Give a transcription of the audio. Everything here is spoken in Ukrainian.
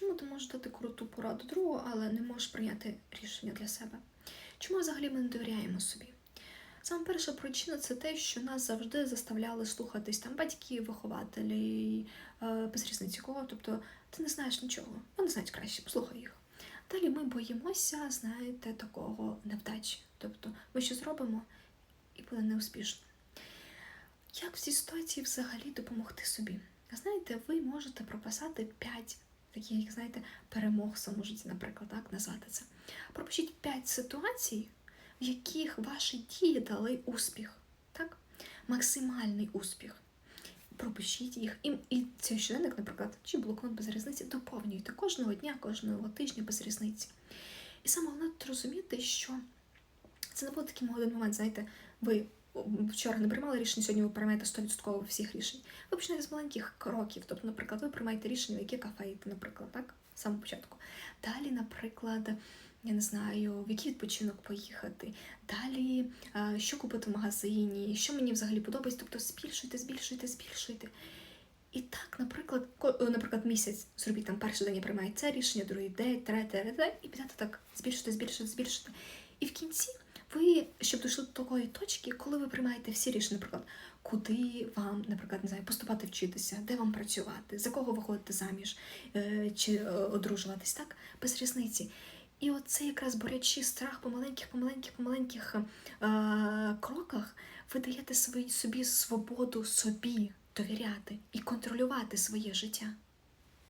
Чому ти можеш дати круту пораду другу, але не можеш прийняти рішення для себе? Чому взагалі ми не довіряємо собі? Саме перша причина це те, що нас завжди заставляли слухатись там батьки, вихователі, е, без різниці кого. Тобто ти не знаєш нічого, вони знають краще, послухай їх. Далі ми боїмося, знаєте, такого невдачі. Тобто ми що зробимо і буде неуспішно. Як в цій ситуації взагалі допомогти собі? Знаєте, ви можете прописати 5 таких, знаєте, перемог житті, наприклад, так назвати це. Пропишіть 5 ситуацій, в яких ваші дії дали успіх, так? Максимальний успіх. Пропишіть їх. І, і цей щоденник, наприклад, чи блокнот без різниці, доповнюйте кожного дня, кожного тижня без різниці. І саме головне розуміти, що це не буде такий один момент, знаєте, ви вчора не приймали рішення, сьогодні ви приймаєте 100% всіх рішень. Ви починаєте з маленьких кроків. Тобто, наприклад, ви приймаєте рішення, в яке кафе йти, наприклад, так? З самого початку. Далі, наприклад, я не знаю, в який відпочинок поїхати. Далі, е, що купити в магазині, що мені взагалі подобається. Тобто збільшуйте, збільшуйте, збільшуйте. І так, наприклад, е, наприклад, місяць зробіть там перший день я приймаю це рішення, другий день, третє, третє, і підете так збільшити, збільшити, збільшити. І в кінці ви, щоб дійшли до такої точки, коли ви приймаєте всі рішення, наприклад, куди вам, наприклад, не знаю, поступати вчитися, де вам працювати, за кого виходити заміж е, чи е, одружуватись, так, без різниці. І оце якраз борючи страх по маленьких, по маленьких, по маленьких е, кроках, ви даєте собі свободу собі довіряти і контролювати своє життя.